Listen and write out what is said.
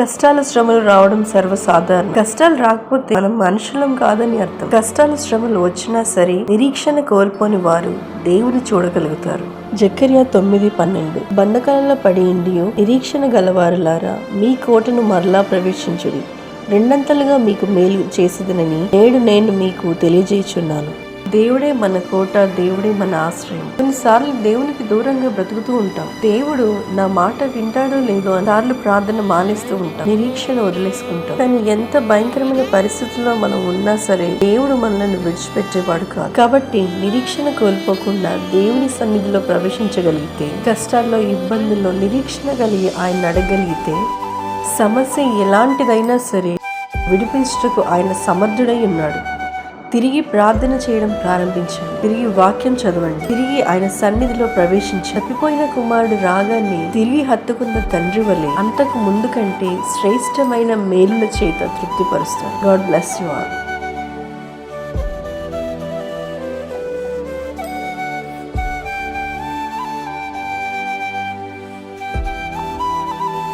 కష్టాలు శ్రమలు రావడం సర్వసాధారణం. కష్టాలు రాకపోతే మనం మనుషులం కాదని అర్థం. కష్టాలు శ్రమలు వచ్చినా సరే నిరీక్షణ కోల్పోని వారు దేవుని చూడగలుగుతారు. జకర్యా తొమ్మిది పన్నెండు. బండకాలలో పడి ఇండియో నిరీక్షణ గలవారులారా మీ కోటను మరలా ప్రవేశించుడి. రెండంతలుగా మీకు మేలు చేసేదనని నేడు నేను మీకు తెలియజేయుచున్నాను. దేవుడే మన కోట దేవుడే మన ఆశ్రయం. కొన్నిసార్లు దేవునికి దూరంగా బ్రతుకుతూ ఉంటాం. దేవుడు నా మాట వింటాడో లేదో సార్లు ప్రార్థన మానేస్తూ ఉంటాం. నిరీక్షణ వదిలేసుకుంటాం. కానీ ఎంత భయంకరమైన పరిస్థితుల్లో మనం ఉన్నా సరే దేవుడు మనల్ని విడిచిపెట్టేవాడు కాదు. కాబట్టి నిరీక్షణ కోల్పోకుండా దేవుని సన్నిధిలో ప్రవేశించగలిగితే కష్టాల్లో ఇబ్బందుల్లో నిరీక్షణ కలిగి ఆయన అడగలిగితే సమస్య ఎలాంటిదైనా సరే విడిపించుటకు ఆయన సమర్థుడై ఉన్నాడు. తిరిగి ప్రార్థన చేయడం ప్రారంభించండి. తిరిగి వాక్యం చదవండి. తిరిగి ఆయన సన్నిధిలో ప్రవేశించి తప్పిపోయిన కుమారుడు రాగాన్ని తిరిగి హత్తుకున్న తండ్రి వలె అంతకు ముందు కంటే శ్రేష్టమైన మేలుల చేత తృప్తిపరుస్తారు. God bless you all.